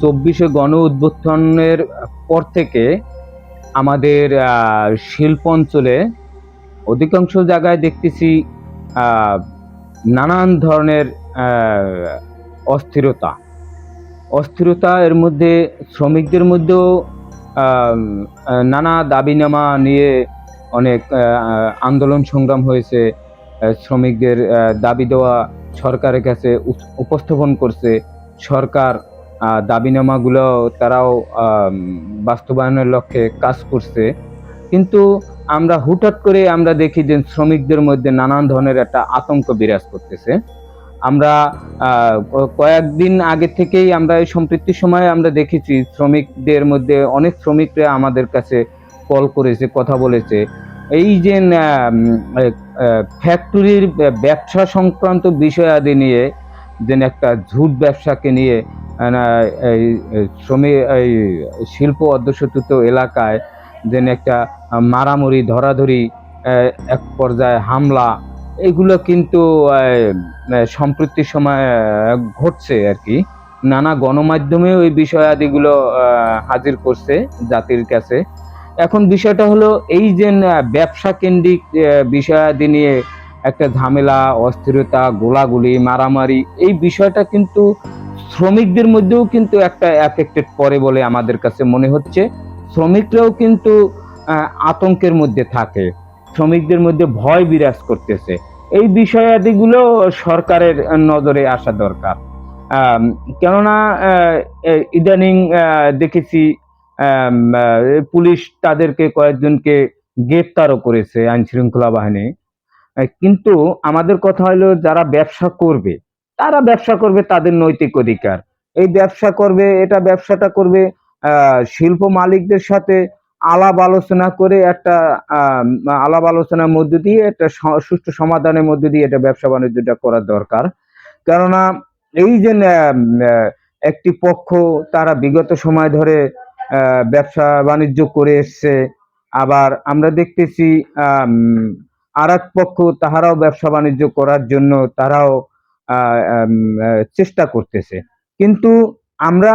চব্বিশে গণ উদ্বোধনের পর থেকে আমাদের শিল্প অঞ্চলে অধিকাংশ জায়গায় দেখতেছি নানান ধরনের অস্থিরতা। অস্থিরতা এর মধ্যে, শ্রমিকদের মধ্যেও নানা দাবিনামা নিয়ে অনেক আন্দোলন সংগ্রাম হয়েছে। শ্রমিকদের দাবি দেওয়া সরকারের কাছে উপস্থাপন করছে সরকার। দাবিনামাগুলো তারাও বাস্তবায়নের লক্ষ্যে কাজ করছে। কিন্তু আমরা হুটহাট করে আমরা দেখি যে শ্রমিকদের মধ্যে নানান ধরনের একটা আতঙ্ক বিরাজ করতেছে। আমরা কয়েকদিন আগে থেকেই আমরা এই সম্পৃক্তির সময় আমরা দেখেছি শ্রমিকদের মধ্যে অনেক শ্রমিকরা আমাদের কাছে কল করেছে, কথা বলেছে। এই যে ফ্যাক্টরির ব্যবসা সংক্রান্ত বিষয়াদি নিয়ে, যে একটা ঝুট ব্যবসাকে নিয়ে এই শ্রমিক এই শিল্প অধ্যুষিত এলাকায় যে একটা মারামারি ধরাধরি এক পর্যায়ে হামলা এগুলো কিন্তু আহ, সময় ঘটছে আর কি। নানা গণমাধ্যমেও এই বিষয়াদিগুলো হাজির করছে জাতির কাছে। এখন বিষয়টা হলো এই যে ব্যবসা কেন্দ্রিক বিষয়াদি নিয়ে একটা ঝামেলা অস্থিরতা গোলাগুলি মারামারি এই বিষয়টা কিন্তু শ্রমিকদের মধ্যেও কিন্তু একটা এফেক্টেড পড়ে বলে আমাদের কাছে মনে হচ্ছে। শ্রমিকরাও কিন্তু আতঙ্কের মধ্যে থাকে। শ্রমিকদের মধ্যে ভয় বিরাজ করতেছে। এই বিষয়াদিগুলো সরকারের নজরে আসা দরকার। কেননা ইদানিং দেখেছি পুলিশ তাদেরকে কয়েকজনকে গ্রেপ্তারও করেছে আইন শৃঙ্খলা বাহিনী কিন্তু আমাদের কথা হলো যারা ব্যবসা করবে তারা ব্যবসা করবে তাদের নৈতিক অধিকার। এই ব্যবসা করবে, এটা ব্যবসাটা করবে শিল্প মালিকদের সাথে আলাপ আলোচনা করে একটা আলাপ আলোচনার মধ্য দিয়ে একটা সুষ্ঠু সমাধানের মধ্য দিয়ে এটা ব্যবসা বাণিজ্যটা করা দরকার। কেননা এই যে একটি পক্ষ তারা বিগত সময় ধরে ব্যবসা বাণিজ্য করে এসছে, আবার আমরা দেখতেছি আর পক্ষ তাহারাও ব্যবসা বাণিজ্য করার জন্য তারাও চেষ্টা করতেছে। কিন্তু আমরা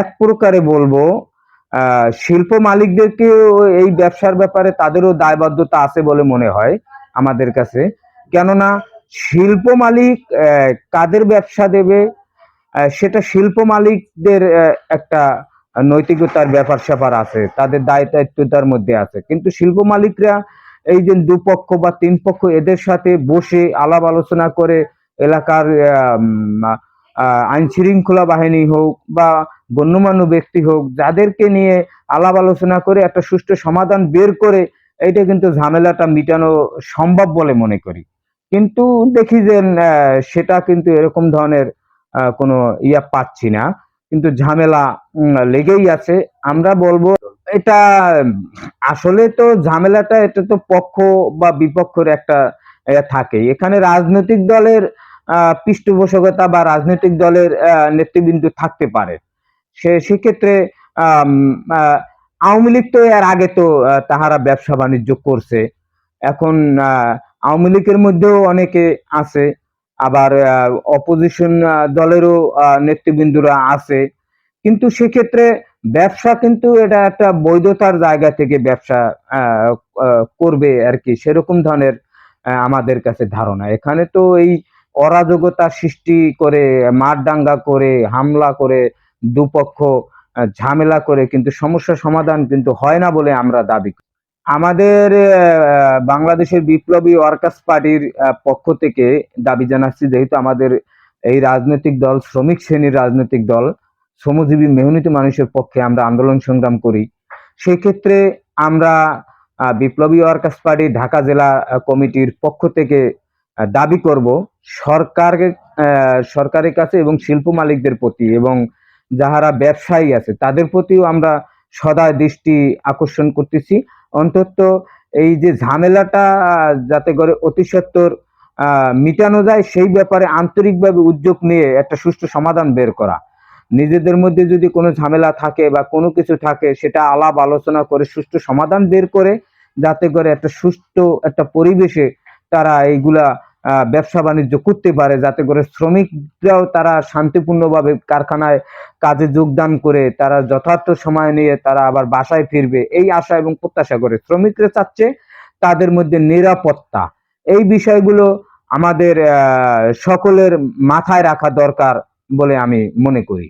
এক প্রকারে বলব শিল্প মালিকদেরকে এই ব্যবসার ব্যাপারে তাদেরও দায়বদ্ধতা আছে বলে মনে হয় আমাদের কাছে। কেননা শিল্প মালিক কাদের ব্যবসা দেবে? সেটা শিল্প মালিকদের একটা নৈতিকতার ব্যাপার স্যাপার আছে, তাদের দায় দায়িত্বতার মধ্যে আছে। কিন্তু শিল্প মালিকরা এই যে দুপক্ষ বা তিন পক্ষ এদের সাথে বসে আলাপ আলোচনা করে এলাকার আইন শৃঙ্খলা বাহিনী হোক বা গণ্যমান্য ব্যক্তি হোক, যাদেরকে নিয়ে আলাপ আলোচনা করে একটা সুষ্ঠু সমাধান বের করে এটা কিন্তু ঝামেলাটা মিটানো সম্ভব বলে মনে করি। কিন্তু দেখি যে সেটা কিন্তু এরকম ধরনের কোনো ইয়া পাচ্ছি না। কিন্তু ঝামেলা লেগেই আছে। আমরা বলব, এটা আসলে তো ঝামেলাটা, এটা তো পক্ষ বা বিপক্ষের একটা থাকে। এখানে রাজনৈতিক দলের পৃষ্ঠপোষকতা বা রাজনৈতিক দলের নেতৃবৃন্দ থাকতে পারে। সে, সেক্ষেত্রে আওয়ামী লীগ তো এর আগে তো তাহারা ব্যবসা বাণিজ্য করছে। এখন আওয়ামী লীগের মধ্যেও অনেকে আছে। আবার অপোজিশন দলেরও নেতৃবৃন্দরা আছে। কিন্তু সেক্ষেত্রে ব্যবসা কিন্তু এটা একটা বৈধতার জায়গা থেকে ব্যবসা করবে আর কি। সেরকম ধরনের আমাদের কাছে ধারণা এখানে তো এই অরাজকতা সৃষ্টি করে, মারদাঙ্গা করে, হামলা করে, দুপক্ষ ঝামেলা করে কিন্তু সমস্যা সমাধান কিন্তু হয় না বলে আমরা দাবি। আমাদের বাংলাদেশের বিপ্লবী ওয়ার্কার্স পার্টির পক্ষ থেকে দাবি জানাচ্ছি, যেহেতু আমাদের এই রাজনৈতিক দল, শ্রমিক শ্রেণির রাজনৈতিক দল, শ্রমজীবী, মেহনতি মানুষের পক্ষে আমরা আন্দোলন সংগ্রাম করি, সেক্ষেত্রে আমরা বিপ্লবী ওয়ার্কার্স পার্টি ঢাকা জেলা কমিটির পক্ষ থেকে দাবি করব সরকারের সরকারের কাছে এবং শিল্প মালিকদের প্রতি এবং যাহারা ব্যবসায়ী আছে তাদের প্রতিও আমরা সদা দৃষ্টি আকর্ষণ করতেছি। অন্তত এই যে ঝামেলাটা যাতে করে অতি সত্বর মিটানো যায়, সেই ব্যাপারে আন্তরিকভাবে উদ্যোগ নিয়ে একটা সুষ্ঠু সমাধান বের করা। নিজেদের মধ্যে যদি কোনো ঝামেলা থাকে বা কোনো কিছু থাকে, সেটা আলাপ আলোচনা করে সুষ্ঠু সমাধান বের করে, যাতে করে একটা সুষ্ঠু একটা পরিবেশে তারা এইগুলা ব্যবসা বাণিজ্য করতে পারে, যাতে করে শ্রমিকরাও তারা শান্তিপূর্ণভাবে কারখানায় কাজে যোগদান করে, তারা যথার্থ সময় নিয়ে তারা আবার বাসায় ফিরবে। এই আশা এবং প্রত্যাশা করে শ্রমিকরা চাচ্ছে তাদের মধ্যে নিরাপত্তা। এই বিষয়গুলো আমাদের সকলের মাথায় রাখা দরকার বলে আমি মনে করি।